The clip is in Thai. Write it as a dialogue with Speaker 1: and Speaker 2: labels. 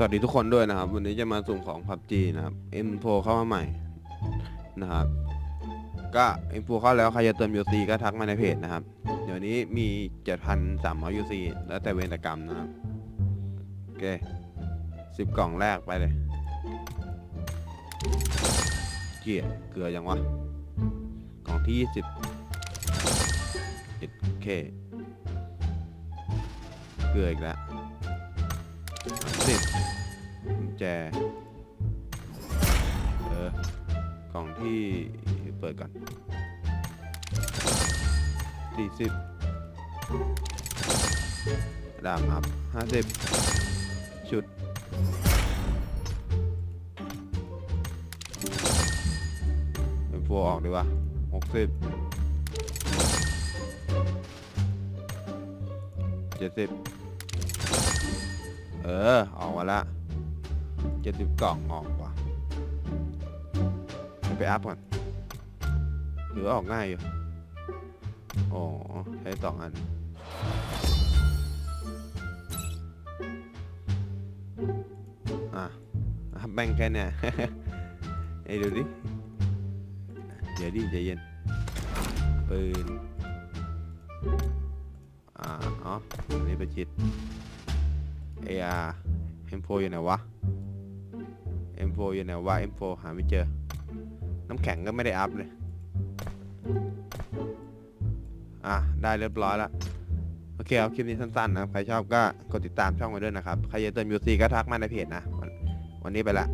Speaker 1: สวัสดีทุกคนด้วยนะครับ วันนี้จะมาสุ่มของ PUBG นะครับ M4 เข้ามาใหม่นะครับ ก็ M4 เข้าแล้วใครจะเติม UC ก็ทักมาในเพจนะครับ เดี๋ยวนี้มี 7,300 UC แล้วแต่เวรกรรมนะครับ โอเค 10 กล่องแรกไปเลย เกียเกลือยังวะ กล่องที่ 20โอเคเกลืออีกแล้ว สิบ แจ เออ กล่องที่เปิดก่อนสี่สิบดาบอัพห้าสิบชุด เป็นฟัวออกดีวะหกสิบเจ็ดสิบเออ ออกมาละ เจ็ดสิบกล่องออกว่ะไปอัพก่อนหรือออกง่ายอยู่อ๋อใช้สองอันอะแบงค์แค่เนี่ยไอ้ดูดิเดี๋ยวดิใจเย็นปืนอ่าอ๋ออันนี้ประชิด AR M4 อยู่ไหนวะ M4 อยู่ไหนวะ M4 หาไม่เจอ น้ำแข็งก็ไม่ได้อัพเลย อะ ได้เรียบร้อยแล้วโอเคเอาคลิปนี้สั้นๆนะ ใครชอบก็กดติดตามช่องไว้ด้วยนะครับ ใครจะเติม UC ก็ทักมาในเพจนะ วันนี้ไปละ